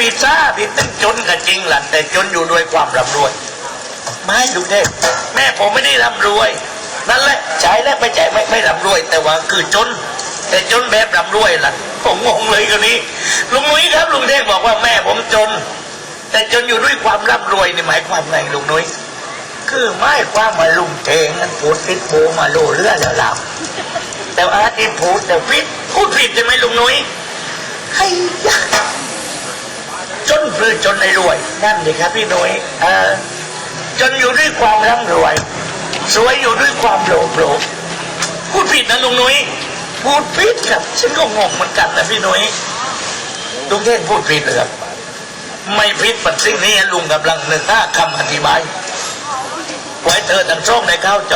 วีซ่าที่ตั้งจนก็จริงหลัแต่จนอยู่ด้วยความร่ำรวย ไม่ลุงเทพแม่ผมไม่ได้ร่ำรวย นั่นแหละใช้แล้วไปจ่ายไม่ไม่ร่ำรวย แต่ว่าคือจน แต่จนแบบร่ำรวยล่ะผมงงเลยคนนี้ลุงนุ้ยครับลุงเทพบอกว่าแม่ผมจน แต่จนอยู่ด้วยความร่ำรวยนี่หมายความไงลุงนุ้ยคือไม่ความมาลุงเทงนั้นพูดผิดโบมาโลเรือแล้วล่ะแต่ว่าที่พูดแต่ผิดพูดผิดใช่ไหมลุงนุ้ยให้ย จนเพื่อจนในรวย นั่นเลยครับพี่นุ้ยเออจนอยู่ด้วยความร่ำรวย สวยอยู่ด้วยความโลภโลภพูดผิดนะลุงนุ้ยพูดผิดครับฉันก็งงเหมือนกันนะพี่นุ้ยลุงเท่งพูดผิดเลยครับไม่ผิดปัดสิ่งนี้ลุงกำลังนึกหน้าคำอธิบายไว้เธอทั้งช่องในเข้าใจ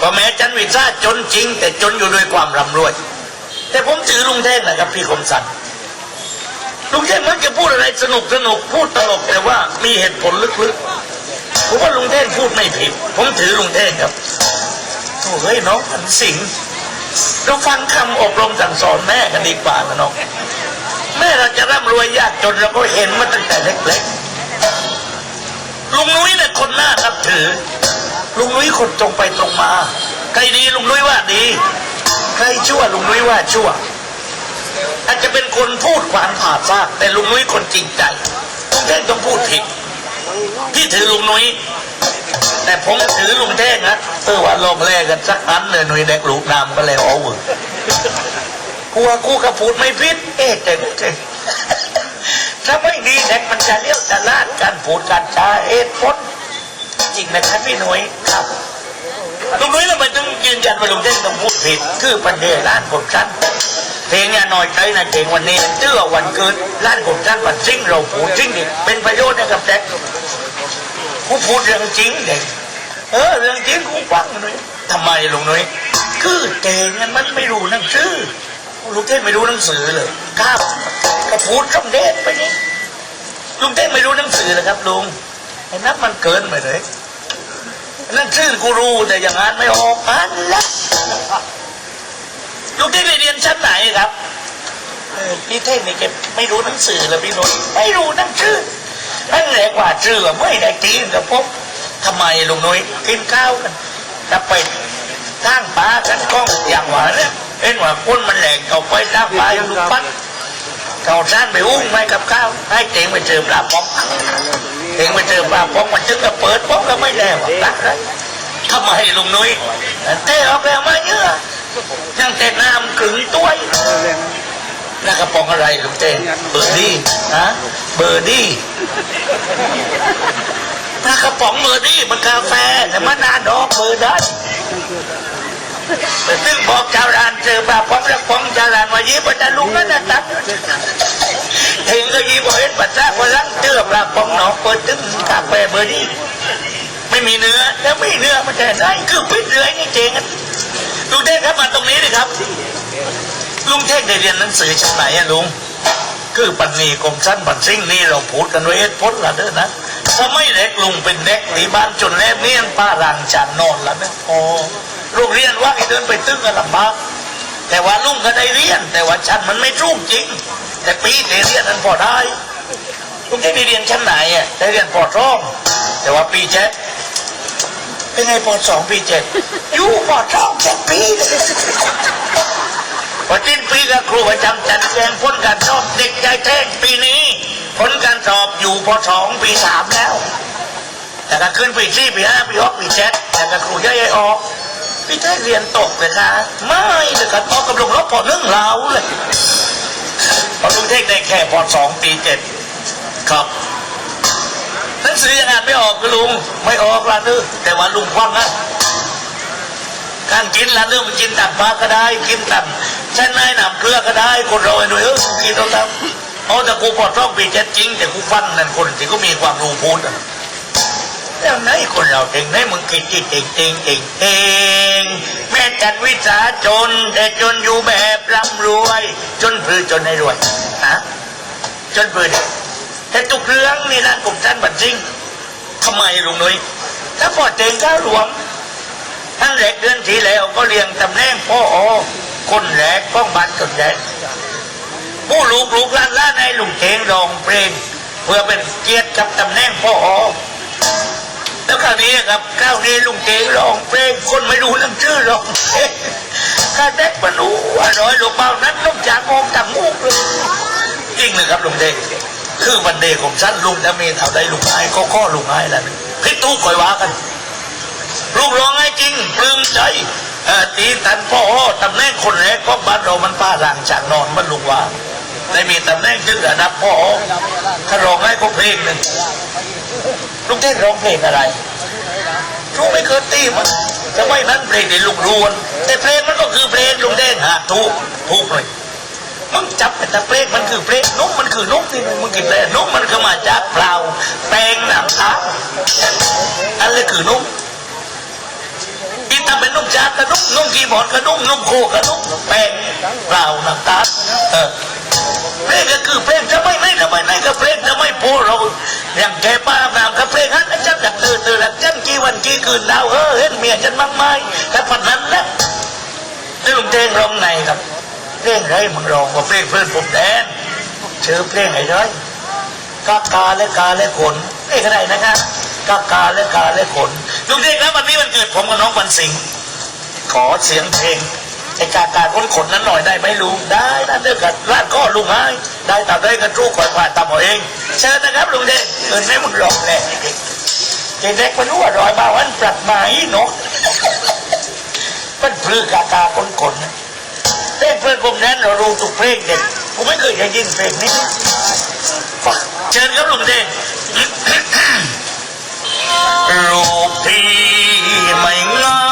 ว่าแม้จันวิซ่าจนจริง แต่จนอยู่ด้วยความร่ำรวย แต่ผมถือลุงเท่งนะครับพี่คมสัน ลุงเท่งมักจะพูดอะไรสนุกสนุกพูดตลกแต่ว่ามีเหตุผลลึกๆผมว่าลุงเท่งพูดไม่ผิด ผมถือลุงเท่งครับโถ่เฮ้ยน้องอันสิงเราฟังคำอบรมสั่งสอนแม่กันดีกว่านะน้องแม่เราจะร่ำรวยยากจนเราก็เห็นมาตั้งแต่เล็กๆลุงนุ้ยเนี่ยคนน่านับถือ ลุงนุ้ยคนตรงไปตรงมา ใครดีลุงนุ้ยว่าดี ใครชั่วลุงนุ้ยว่าชั่ว อาจจะเป็นคนพูดขวานผ่าซากแต่ลุงนุ้ยคนจริงใจลุงเท่งต้องพูดผิดพี่ถือลุงนุ้ยแต่ผมถือลุงเท่งนะเออว่าลงแรกกันสักอันเลยหนุ่ยเด็กลูกนามก็เลยเอาเวอร์กลัวกูกระพูดไม่พิษเอ๊ะเจ๋งเจ๋งถ้าไม่ดีเด็กมันจะเลี้ยวจะลาดการพูดการจาเอ็ดพ้นจริงนะครับพี่หนุ่ยครับลุงนุ้ยแล้วมันต้องยืนยันว่าลุงเท่งต้องพูดผิด คือประเด็นร้านผมชั้น เพลงเนี่ยน้อยใจนะเพลงวันนี้เตื้อวันเกิดร้านผมชั้นวันซิ่งเราพูดซิ่งดิเป็นประโยชน์นะครับแจ็คกูพูดเรื่องจริงเด็กเออเรื่องจริงกูฟังหน่อยทำไมลุงน้อยคือเก่งมันไม่รู้หนังสือลุงเทพไม่รู้หนังสือเลยครับก็พูดสมเด็จไปนี่ลุงเทพไม่รู้หนังสือเลยครับลุงไอ้นับมันเกินไปเลยหนังสือกูรู้แต่อย่างอ่านไม่ออกอ่านละ ลุงเทพไปเรียนชั้นไหนครับพี่เทพนี่แกไม่รู้หนังสือเลยพี่น้อยไม่รู้หนังสือนั่นแหละกว่าเชื่อไม่ได้ตีนกับผมทำไมลุงนุ้ยกินข้าวกันจะไปทางปลากันก้องอย่างหว่าเนี่ยเอ็นว่าคนมันแหลกเอาไปทางปลาอยู่ลูกปัดเขาซ่านไปอุ้งไม่กับข้าวให้เก่งไปเจอปลาป้องเก่งไปเจอปลาป้องมันจึงจะเปิดป้องก็ไม่แล้วตักเลยทำไมลุงนุ้ยเตะออกแล้วมาเยอะ ยังแต่น้ำกึ่งตัวน่ากระป๋องอะไรลุงเต้เบอร์ดี้ฮะเบอร์ดี้ปลากระป๋องเบอร์ดี้มันกาแฟแต่มันนาดอกเบอร์ด้ไปซึ่งบอกชาวร้านเจอปลาป๋องกระป๋องชาวรานว่ายีบันดาลุงนั่นนะตัดเห็นก็ยีบอกเห็นปัสสาวะลังเจอปลาปองหนองเปิดตึ้งกาแฟเบอร์ดี้ไม่มีเนื้อแล้วไม่เนื้อมันจะได้คือพิษเรือยนี่เจง ลุงเท่งครับมาตรงนี้เลยครับ ลุงเท่งได้เรียนหนังสือชั้นไหนอะลุง คือปันนีกรมสั้นปันซิ่งนี่เราพูดกันไว้เหตุผลละเด้อนะถ้าไม่เด็กลุงเป็นเด็กที่บ้านจนแลบเนียนป้ารังจานนอนล้วนะโอ้โรงเรียนว่างให้เดินไปตึ้งกันลำบากแต่ว่าลุงก็ได้เรียน แต่ว่าชั้นมันไม่รุ่งจริง แต่ปีเรียนนั้นพอได้ลุงได้เรียนชั้นไหนอะได้เรียนปอสอง แต่ว่าปีเจ็ด เป็นไงปอสองปีเจ็ดอยู่ปอสองเจ็ดปีเลยพอสิ้นปีก็ครูประจำจัดแจงผลการสอบเด็กใจแท้งปีนี้ผลการสอบอยู่พอสองปีสามแล้ว แต่ก็ขึ้นปีสี่ปีห้าปีหกปีเจ็ดแต่ก็ครูย่อยๆออกพี่แท้เรียนตกเลยค่ะไม่เลยก็ตอกกับลงลบพอนึ่งเราเลยพอลุงเทกได้แค่พอสองปีเจ็ดครับ หนังสือยังอ่านไม่ออกก็ลุง ไม่ออกละนึกแต่ว่าลุงคว่ำนะการกินละเรื่อมันกินตับปลาก็ได้ กินตับเช่นนายหนำเกลือก็ได้ คนเราไอ้หนุ่ยเออกินเราทำเอาแต่กูปลดท้องปีเจ็ดจริง แต่กูฟันนั่นคนที่ก็มีความรู้พูดอะแล้วไหนคนเราเองไหนมึงคิดที่เองเองเองเองแม่จัดวิสาจน แต่จนอยู่แบบร่ำรวย จนพือจนให้รวยฮะจนพือ แต่ทุกเรื่องนี่นะกลุ่มท่านบัตรซิงทำไมลุงนุ้ยถ้าพอเจงข้าวหลวงทั้งแรกเดือนที่แล้วก็เรียงตำแหน่งพ่ออคนแรกป้องบันจนแรกผู้ลูกลูกล้านล้านให้ลุงเทงรองเพลงเพื่อเป็นเกียรติกับตำแหน่งพ่ออแล้วคราวนี้ครับคราวนี้ลุงเจงรองเพลงคนไม่รู้เรื่องชื่อรองเพลงข้าเด็กมารู้ว่าร้อยลูกเบานั้นต้องจากมองต่างมูกเลยจริงเลยครับลุงเดง คือวันเดย์ของฉันลุงจะมีเท่าใดลุงไอ้ก็ข้อลุงไอ้แหล้วพี่ตู้คอยว่ากัน ลูกร้องให้จริงปลื้มใจตีตันพ่อตำแหน่งคนแรกก็บ้านเรามันป้าร่างจากนอนมันลุงว่าได้มีตำแหน่งถึงระดับพ่อถ้าร้องให้ก็เพลงหนึ่งลูกเท่นร้องเพลงอะไรลูกไม่เคยตีมันจะไม่นั้นเพลงในลูกรวน แต่เพลงมันก็คือเพลงลุงเด้งฮะถูกถูกเลย มึงจับแต่เพลงมันคือเพลงนกมันคือนกนี่มึงกินเลยนกมันก็มาจากเปล่าแปลงหนังตาอันนี้คือนกกินทำเป็นนุ่มจากกระนุ่มนุ่มกีบอดกระนุ่มนุ่มโคกระนุ่มแป้งเปล่าน้ำตาลเออเพลงก็คือเพลงจะไม่ไม่ทำไมไม่ก็เพลงจะไม่พูดเราอย่างแกป้าน้ำกับเพลงฮันจับจากตื่นตื่นหลักจันกี่วันกี่คืนดาวเออเห็นเมียฉันมากมายแต่ปัจนั้นแหละนี่ลุงเพลงร้องไงครับ เพลงไรมึงร้องว่าเพลงเพื่อนผมแดนชื่อเพลงไอ้ร้อยกากาและกาและขนเอ้ยก็ได้นะครับกากาและกาและขนลุงเด็กแล้ววันนี้วันเกิดผมกับน้องวันสิงห์ขอเสียงเพลงไอ้กากาขนขนนั้นหน่อยได้ไหมลุงได้นะเด้อกับร้านก็ลุงให้ได้ตามได้กันทุกคนผ่านตามเอาเองเชิญนะครับลุงเด็กเงินให้มึงหลอกแหละเด็กๆมันรู้ว่ารอยมาวันปรับไม้เนาะมันพลือกากาขนขนนะ เพลงเพื่อนผมนั้นเรารู้ทุกเพลงเด็กผมไม่เคยได้ยินเพลงนี้เชิญครับลุงเด้งรูปพี่ไม่งาม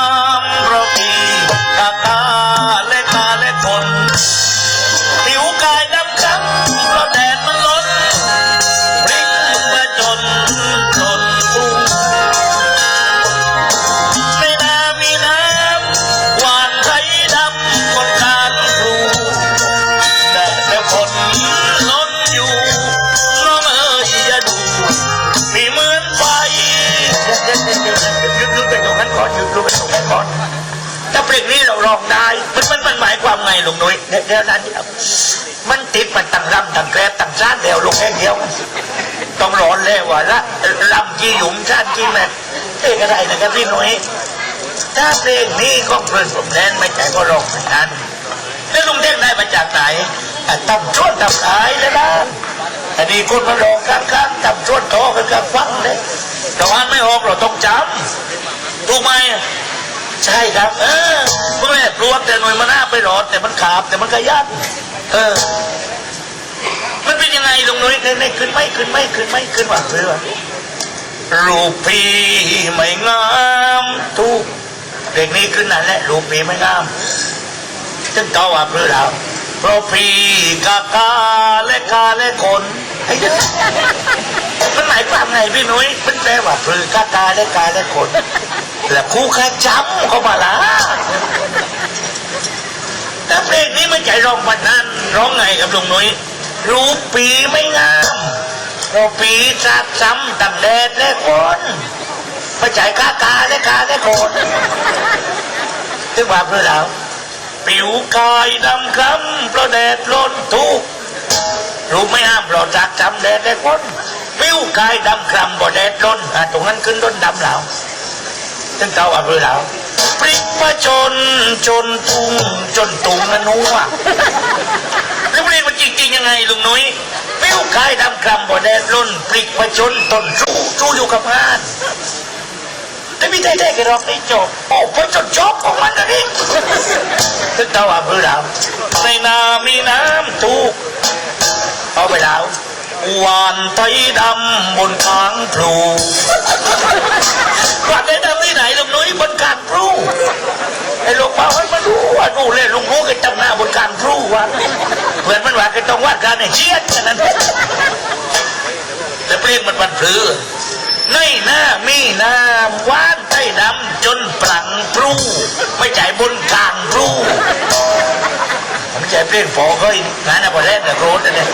ไปตรงนั้นก่อนยุดหยุดไปตรงก่อนถ้าเพลงนี้เราร้องได้ มันมันมันหมายความไงลุงนุ้ยเดี๋ยวนั้นเดียวมันติดมันตั้งรำตั้งแกรบตั้งซ่านเดียวลงแค่เดียว ต้องร้อนแล้วว่าละรำกี่หยุมซ่านกี่แม่เอ้ก็ได้นะครับพี่นุ้ยถ้าเพลงนี้ก็เพื่อนผมแน่นไม่ใจก็ร้องเหมือนกันแล้วลุงเด้งได้มาจากไหนตั้งชวนตั้งขายเลยนะอันนี้คนมาหลอกข้างๆจำชวนโตกันกับฟังเลยแต่ว่าไม่ออกเราต้องจำ ถูกไหมใช่ครับ เออเมื่อแรกรวมแต่หน่วยมันหน้าไปหลอด แต่มันขาบแต่มันขยันเออ มันเป็นยังไงลงหน่วยในขึ้นไม่ขึ้นไม่ขึ้นไม่ขึ้นว่าเรือรูปพี่ไม่งามถูกเด็กนี้ขึ้นนั่นแหละรูปพี่ไม่งามซึ่งเก่าว่าเพื่อเราเพราะพี่กากาและกาและคนไอ้เด็กมันหมายความไงพี่นุ้ยมันแปลว่าเพลือกากาและกาและคน แล้วคู่แค่จำเข้ามาละแต่เพลงนี้ไม่ใจร้องปันนั้นร้องไงกับลุงนุ้ยรูปปีไม่งามราะปีสักซ้ำตังแดดและคนไม่ใจกากาและกาและคนถึงว่าเพื่อเราผิวกายดำคล้ำเพราะแดดร้อนทุกรู้ไหมห้ามเราจากจำแดดได้คนผิวกายดำคล้ำเพราะแดดร้อนตรงนั้นขึ้นร้นดำแล้ว ถึงเก่าอะเพื่อเราปริกมาจนจนตุงจนตุงนันนัวแล้วเรียกมันจริงๆยังไงลุงนุ้ยผิวกายดำคลำเพราะแดดร้นปริกมาจนต้นสู้สู้อยู่กับงานแต่ไม่ได้ได้กันหรอกไอ้จบโอ้พอจนจบของมันนะนี่ถึงเท่าว่าเพื่อเราในนามีน้ำถูกเอาไปแล้ว หวานไทดำบนทางพลูหวานไทดำที่ไหนลุงนุ้ยบนการพลูไอ้ลูกป้าให้มาดูว่าดูเลยลุงนุ้ยก็จำหน้าบนการพลูวะเหมือนมันว่าก็ต้องวาดการในเชียดกันนั้นแต่เพลงมันวันพลือในหน้ามีน้ำว่านใต้ดำจนปลังพรูไม่ใจบนกลางพรูไม่ใจเพลงพอเฮ้ยงานอะพอแรกแต่โกรธนะเนี่ย